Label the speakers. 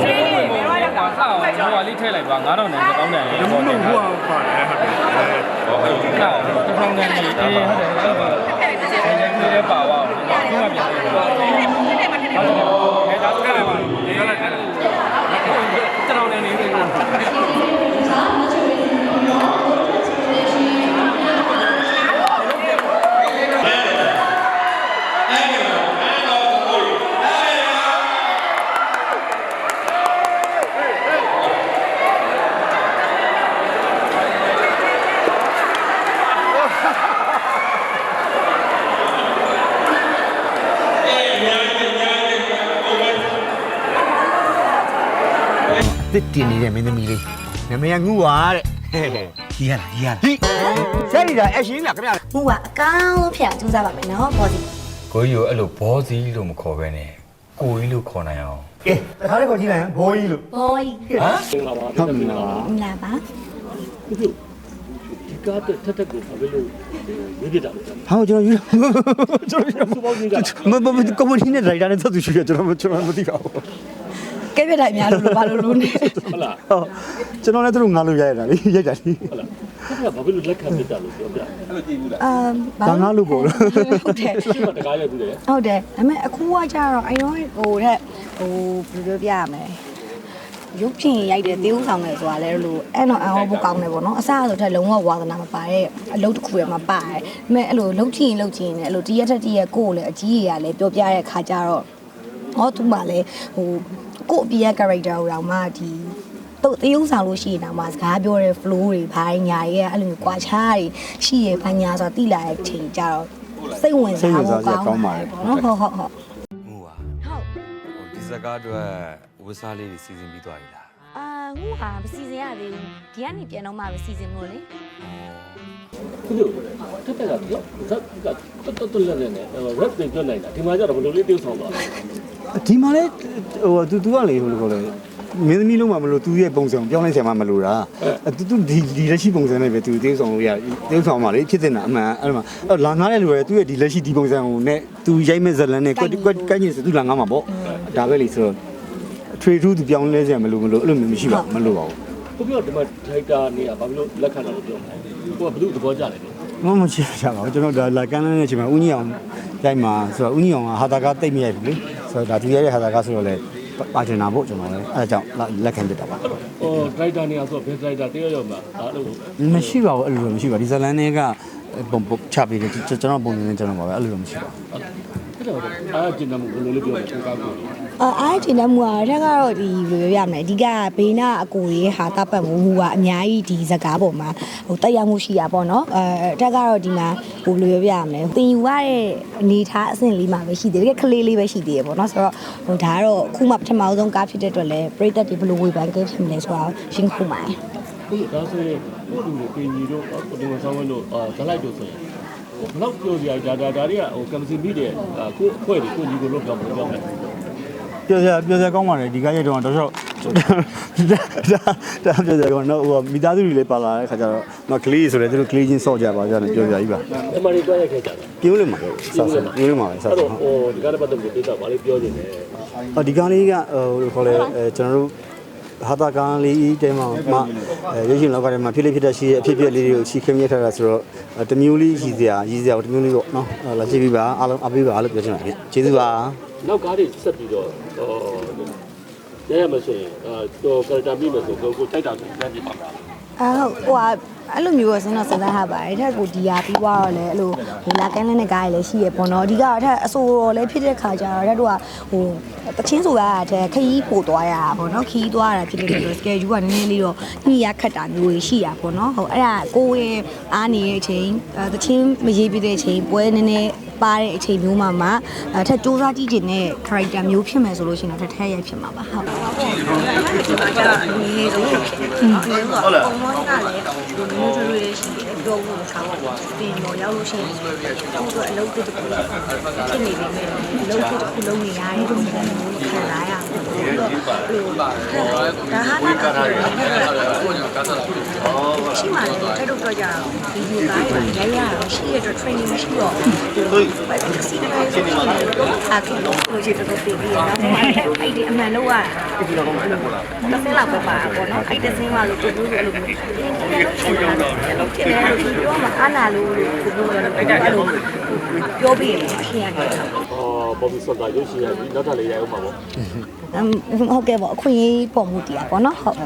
Speaker 1: ရွှေဝင်မော်လေးကဆောက်အောင်ဟို
Speaker 2: လေးထည့်လိုက်ပါ9000
Speaker 1: နဲ့1000နဲ့ဟိုတင်ထားဟုတ်ပါတယ်ဟုတ်တယ်ဟိုက1000နဲ့အေးဟုတ်တယ်ဟုတ်ပါဘူးအဲ့
Speaker 2: ဒါလည်းပါပါ
Speaker 3: တစ်တင်နေတဲ့မင်းသမီးလေးနမရငူပါတဲ့ဟဲ့ဟဲ့
Speaker 4: ကြီးရလားကြီးရလား
Speaker 3: ဟိဆက်ရတာအရှင်လားခင်ဗျာ
Speaker 5: ဟိုကအကောင်းဆုံးဖြစ်အောင်ကြိုးစားပါမယ်နော်ဘောစီ
Speaker 4: ကိုကြီးကိုအဲ့လိုဘောစီလို့မခေါ်ပဲနဲ့ကိုကြီးလို့ခေါ်နိုင်အောင်
Speaker 3: ကဲတခါလေးခေါ်ကြည့်လိုက်ဘောကြီးလို့
Speaker 5: ဘောကြီး
Speaker 4: ဟမ်
Speaker 3: ဟုတ်ပြီလား
Speaker 5: လာပါ
Speaker 6: ဒီကားတက်တက်ကိုဘာဖြစ်လို့ရွေးပြတာလဲ
Speaker 3: ဟာကျွန်တော်ယူကျွန်တော်ယူမမမကွန်မတီနဲ့ဒရိုက်တာနဲ့သက်သူရှိရကျွန်တော်ကျွန်တော်မသိပါဘူး
Speaker 5: ကဲပြတိုင်းများလို့လို့ဘာလို့လို့နေ
Speaker 6: ဟုတ်လား
Speaker 3: ဟုတ်ကျွန်တော်လည်းသူတို့ငါလို့ရရတာလေရိုက်တာလေ
Speaker 6: ဟုတ်လားအဲ့ဒါဘာဖြစ်လို့လက်ခံပြတာလို့ပြောပြ
Speaker 5: အမ်
Speaker 3: ဒါငါလို့ပေါ့လို့
Speaker 5: ဟုတ်တယ်
Speaker 6: ဒီမှာတကားရိုက်ပြီးတယ်
Speaker 5: ဟုတ်တယ်ဒါပေမဲ့အခုကကြတော့အရင်ဟိုတဲ့ဟိုဘယ်လိုပြောပြရမလဲရုပ်ဖြင်ရိုက်တဲ့သေဦးဆောင်တယ်ဆိုတာလဲလို့အဲ့တော့အဟောဖို့ကောင်းတယ်ပေါ့နော်အစားဆိုတဲ့လုံးဝဝါသနာမပါတဲ့အလုပ်တစ်ခုရမှာပါတယ်ဒါပေမဲ့အဲ့လိုလှုပ်ချင်လှုပ်ချင်တယ်အဲ့လိုတရက်တစ်တရက်ကိုယ်လည်းအကြီးကြီးရလဲပြောပြတဲ့ခါကြတော့ဟောသူမှလည်းဟို ကို့အပြည့်ရဲ့ character ကိုတော့မှဒီတော့တေးဥဆောင်လို့ရှိရင်တော့မှစကားပြောတဲ့ flow တွေဘိုင်းညာရဲ့အဲ့လိုမျိုးကွာခြားတွေရှိရဘညာဆိုတာတိလာတဲ့အချိန်ကြတော့စိတ်ဝင်စားဖို့ကောင်းပါတယ်ပေါ့နော်ဟုတ်ဟုတ်ဟုတ်
Speaker 4: ငူပါ
Speaker 5: ဟုတ်
Speaker 4: ဟိုဒီစကားအတွက်ဝတ်စားလေးတွေစီစဉ်ပြီးသွားပြီလား
Speaker 5: အာငူဟာမစီစဉ်ရသေးဘူးဒီကနေပြန်တော့မှပဲစီစဉ်မို့လေ
Speaker 6: ခုလို့တက်တက်ကဇက်ကတော်တော်လည်းနဲ့ rap တွေပြောနိုင်တာဒီမှာကျတော့ဘယ်လိုလေး tiêu ဆောင်သွားလဲ
Speaker 3: ဒီမှာလေဟိုသူသူကလေဟိုလိုခေါ်လေမင်းသမီးလုံးမှာမလို့သူရဲ့ပုံစံပြောင်းလဲဆရာမမလို့တာသူသူဒီဒီလက်ရှိပုံစံနဲ့ပဲသူတေးဆောင်လို့ရတေးဆောင်ပါလေဖြစ်နေတာအမှန်အဲ့မှာလာငားတဲ့လူတွေသူရဲ့ဒီလက်ရှိဒီပုံစံကိုနဲ့သူရိုက်မဲ့ဇလန်နဲ့ကွက်ကွက်ကန်းကြီးစသူလာငားမှာပေါ့ဒါပဲလေဆိုတော့ထရီထူးသူပြောင်းလဲဆရာမလို့မလို့အဲ့လိုမျိုးမရှိပါဘူးမလို့ပါဘူး
Speaker 6: ခုပြောဒီမှာ director နေရဘာဖြစ်လို့လက်ခံတာလို့ပြောမှာကိုကဘယ်သူသဘောကျလဲလို့
Speaker 3: မမရှိကြပါဘူးကျွန်တော်ဒါလာကန်းလန်းတဲ့အချိန်မှာဦးကြီးအောင်ရိုက်မှာဆိုတော့ဦးကြီးအောင်ကဟာတာကတိတ်မရိုက်ဘူးလေ ဆိုတော့ဒါသူရိုက်တဲ့ဟာတာကဆိုတော့လေပါတင်တာပေါ့ကျွန်တော်လည်းအဲဒါကြောင့်လက်ခံပြတာပါ
Speaker 6: ဟို director နေရဆိုဘယ် director တယောက်ယောက်မှာအဲ့လို
Speaker 3: မရှိပါဘူးအဲ့လိုတော့မရှိပါဘူးဒီဇလန်တွေကပုံပုံချပေးတယ်ကျွန်တော်ပုံနေကျွန်တော်ပါပဲအဲ့လိုတော့မရှိပါဘူး
Speaker 6: အဲ့ တော့အားကျင်တယ်ဘယ်လိုလေးပြောလဲကိုကားကို
Speaker 5: အာအားချင်တဲ့မူအားတက်ကတော့ဒီလိုပြောရမယ်အဓိကဘေးနာအကိုရဲ့ဟာတပ်ပတ်မှုမူကအများကြီးဒီဇကားပေါ်မှာဟိုတက်ရောက်မှုရှိတာပေါ့နော်အဲတက်ကတော့ဒီမှာဟိုလိုပြောပြရမယ်တင်ယူရတဲ့အနေထားအဆင့်လေးမှာပဲရှိသေးတယ်တကယ်ကလေးလေးပဲရှိသေးတယ်ပေါ့နော်ဆိုတော့ဟိုဒါကတော့အခုမှပထမဆုံးကားဖြစ်တဲ့အတွက်လည်းပရိသတ်တွေဘယ်လိုဝေဖန်ခဲ့ဖြစ်မလဲဆိုတော့ရှင်းခုမှာ
Speaker 6: ဟုတ်ဒါဆိုရင်ကိုလူတွေပြင်ကြီးတို့ကိုဒီမှာဆောင်းဝဲလို့အာဇလိုက်တို့ဆိုရင် ဘလောက်ပြောစရာဒါဒါဒါတွေကဟိုကမ်ပစီမိတဲ့ကိုအဖွဲ့တွေကိုညီကိုလို့ပြောမှာပြောမယ်
Speaker 3: ပြောစရာပြောစရာကောင်းပါတယ်ဒီကရက်တော့တော့တော့ဒါဒါပြောစရာကောင်းတော့ဟိုမိသားစုတွေလည်းပါလာတဲ့ခါကျတော့မကလေးဆိုလည်းသူတို့ကလေးချင်းစော့ကြပါကြတယ်ပြောစရာကြီးပါ
Speaker 6: အမှန်တရားရိုက်ခဲ့ကြတယ်
Speaker 3: ပြိုးလိမ့်မှာဆောက်ဆောက်ပြိုးလိမ့်မှာပဲဆောက်
Speaker 6: အဲ့
Speaker 3: ဆော
Speaker 6: တော့
Speaker 3: က်
Speaker 6: ဟိုဒီကားတဲ့ပတ်သက်ပြီးတိကျပါလေးပြောနေတယ်
Speaker 3: အော်ဒီကလေးကဟိုခေါ်လဲအဲကျွန်တော်တို့ ဟာတာကန်လေးတဲမှာမအဲရရှင်လောက်ကတည်းကဖြစ်လေးဖြစ်တဲ့ရှိရဲ့အဖြစ်ဖြစ်လေးတွေကိုရှိခင်းမြထားတာဆိုတော့တမျိုးလေးရှိစရာရည်စရာတမျိုးလေးပေါ့နော်လာကြည့်ပြီးပါအားလုံးအပေးပါလို့ပြောချင်ပါတယ်ကျေးဇူးပါ
Speaker 6: နောက်ကားတွေဆက်ပြီးတော့ဟိုရရမယ်ဆိုရင်အာတော့ကာတာမိမယ်ဆိုတော့ကိုတိုက်တာဆိုပြန်ပြပါမယ်
Speaker 5: အာဟုတ်ဟိုဟာ အဲ့လိုမျိုးပဲစဉ်းတော့စဉ်းစားရပါတယ်အဲ့ထက်ကိုဒီဟာပြီးသွားတော့လေအဲ့လိုဟိုလာကန်းလန်းတဲ့ကားတွေလည်းရှိရပေါ့နော်အဓိကတော့အဲ့ထက်အဆိုတော်လည်းဖြစ်တဲ့ခါကျတော့အဲ့တို့ကဟိုတချင်းဆိုရတဲ့ခရီးပို့သွားရတာပေါ့နော်ခရီးသွားရတာဖြစ်တဲ့အတွက် schedule ကနည်းနည်းလေးတော့ညှိရခတ်တာမျိုးတွေရှိရပေါ့နော်ဟိုအဲ့ဒါကိုယ့်ရဲ့အားနေတဲ့အချိန်တချင်းမရေးပြတဲ့အချိန်ပွဲနည်းနည်း ပါတဲ့အချိန်မျိုးမှာမှအထက်စူးစမ်းကြည့်ခြင်းနဲ့ character မျိုးဖြစ်မယ်ဆိုလို့ရှိရင်တော့ထက်ထက်ရိုက်ဖြစ်မှာပါဟုတ်ဟုတ်လားပုံမှန်ကလည်းဒီမျိုးထွေးထွေးလေးရှိတယ် ပြောဖို့ကောင်းတယ်ပြင်တော့ရောက်လို့ရှိရင်သူတို့အလုပ်တစ်ခုဖြစ်နေနေမယ်အလုပ်တစ်ခုလုပ်နေရတဲ့ပုံစံမျိုးခံစားရအောင်ပြီးတော့ဟိုဒါဟာတာရှိမှလည်းအဲ့လိုတော့တော့ကြာဒီဒီကားတွေရိုက်ရအောင်ရှိရတော့ training မရှိတော့ဘူးစီးတယ်ဆိုတော့အခက်လို့လို့ရှိတော့တည်ပြီးတော့အဲ့ဒီအမှန်လို့ရတစ်ဆင်းလောက်ပဲပါပေါ့နော်အဲ့တစ်ဆင်းမှလို့တူတူအဲ့လိုမျိုးလို့ဖြစ်တယ်လို့ပြောမှအားနာလို့လို့ပြောတယ်အဲ့လိုပြောပြီးရင်ရှင်းရတယ်
Speaker 6: အော်ဘော်ဘီစတာရုပ်ရှင်ရပြီးနောက်ထပ်လေးရိုက်အောင်ပါပေါ့
Speaker 5: ဟုတ်ကဲ့ပေါ့အခွင့်အရေးပုံမှုတရားပေါ့နော်ဟုတ်